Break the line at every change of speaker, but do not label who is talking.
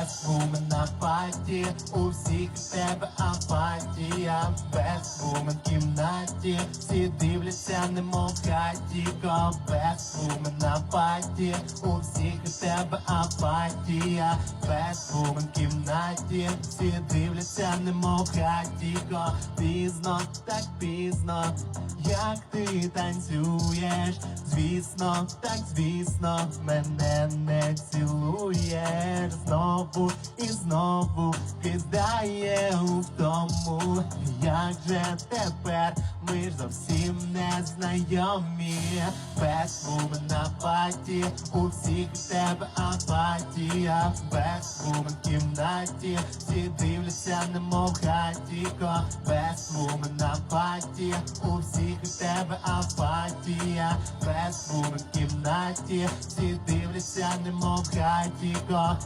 без вумен на паті, у всіх тебе апатія, без вумен в кімнаті, всі дивляться, немов хаті, без вумен на паті, у всіх тебе апатія, без вумен в кімнаті, всі дивляться, немов хаті, пізно, так пізно, як ти танцюєш, звісно, так звісно, мене не цілуєш знову і знову кидає у тому, як же тепер? Ми ж зовсім не знайомі, без вумен на паті, у всіх тебе апатія, без вумен в кімнаті, всі дивляться, немов в хаті, без вумен на паті, у всіх тебе апатія, без вумен в кімнаті, всі дивляться, немов в хаті, Ко